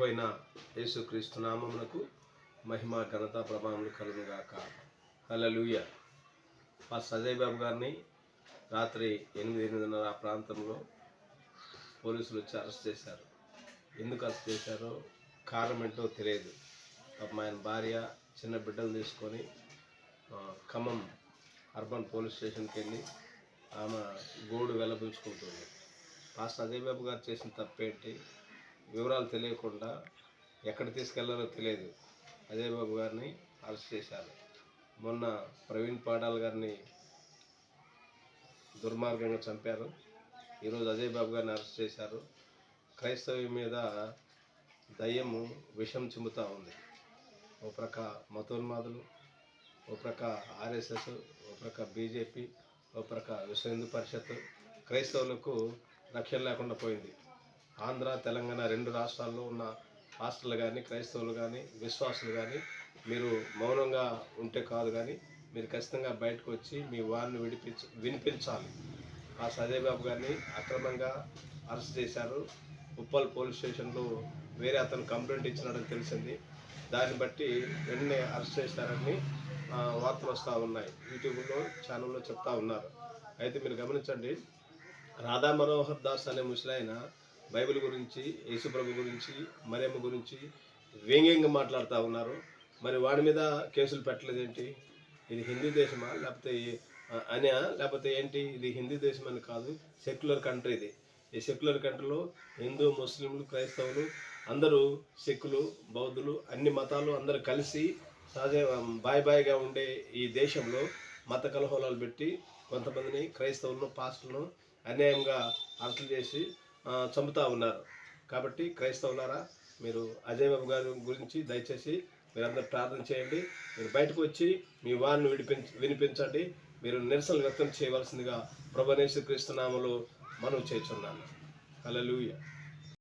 ప్రభు అయిన యేసుక్రీస్తు నామమునకు మహిమ ఘనత ప్రభావములు కలుగుగాక హలలుయ పాస్టర్ సజయ్ బాబు గారిని రాత్రి ఎనిమిది ఎనిమిదిన్నర ఆ ప్రాంతంలో పోలీసులు వచ్చి అరెస్ట్ చేశారు. ఎందుకు అరెస్ట్ చేశారో కారణం ఏంటో తెలియదు. పాపం ఆయన భార్య చిన్న బిడ్డలు తీసుకొని ఖమ్మం అర్బన్ పోలీస్ స్టేషన్కి వెళ్ళి ఆమె గోడు వెలబుచ్చుకుంటుంది ఆ సజయ్ బాబు గారు చేసిన తప్పేంటి? వివరాలు తెలియకుండా ఎక్కడ తీసుకెళ్ళారో తెలియదు. అజయ్ బాబు గారిని అరెస్ట్ చేశారు. మొన్న ప్రవీణ్ పాడాల్ గారిని దుర్మార్గంగా చంపారు. ఈరోజు అజయ్ బాబు గారిని అరెస్ట్ చేశారు. క్రైస్తవ్యం మీద దయ్యము విషం చిమ్ముతూ ఉంది. ఓ ప్రక్క మతోన్మాదులు ఓ ప్రక్క ఆర్ఎస్ఎస్ ఓ ప్రక్క బీజేపీ ఓ ప్రక్క విశ్వ హిందూ పరిషత్ క్రైస్తవులకు రక్షణ లేకుండా పోయింది. ఆంధ్ర తెలంగాణ రెండు రాష్ట్రాల్లో ఉన్న హాస్టల్ కానీ క్రైస్తవులు కానీ విశ్వాసులు కానీ మీరు మౌనంగా ఉంటే కాదు కానీ మీరు ఖచ్చితంగా బయటకు వచ్చి మీ వారిని విడిపించ వినిపించాలి. ఆ సజయ్ బాబు గారిని అక్రమంగా అరెస్ట్ చేశారు. ఉప్పల్ పోలీస్ స్టేషన్లో వేరే అతను కంప్లైంట్ ఇచ్చినాడని తెలిసింది. దాన్ని బట్టి వెంటనే అరెస్ట్ చేశారని వార్తలు వస్తూ ఉన్నాయి. యూట్యూబ్లో ఛానల్లో చెప్తా ఉన్నారు. అయితే మీరు గమనించండి రాధా మనోహర్ దాస్ అనే ముసలాయన బైబిల్ గురించి యేసుప్రభు గురించి మరియమ్మ గురించి వ్యంగ్యంగా మాట్లాడుతూ ఉన్నారు. మరి వాడి మీద కేసులు పెట్టలేదేంటి ఇది హిందీ దేశమా? లేకపోతే అనే లేకపోతే ఏంటి? ఇది హిందీ దేశం అని కాదు సెక్యులర్ కంట్రీ ఇది. ఈ సెక్యులర్ కంట్రీలో హిందూ ముస్లింలు క్రైస్తవులు అందరూ సిక్కులు బౌద్ధులు అన్ని మతాలు అందరూ కలిసి సహజ బాయ్ బాయ్గా ఉండే ఈ దేశంలో మత కలహోలాలు పెట్టి కొంతమందిని క్రైస్తవులను పాస్టులను అన్యాయంగా అరెస్టులు చేసి చంపుతా ఉన్నారు. కాబట్టి క్రైస్తవులారా మీరు అజయ్ బాబు గారి గురించి దయచేసి మీరందరూ ప్రార్థన చేయండి. మీరు బయటకు వచ్చి మీ వారిని విడిపించ వినిపించండి. మీరు నిరసన వ్యక్తం చేయవలసిందిగా ప్రభనేశ్వర క్రీస్తునామలో మనం చేస్తున్నాను. హల్లెలూయా.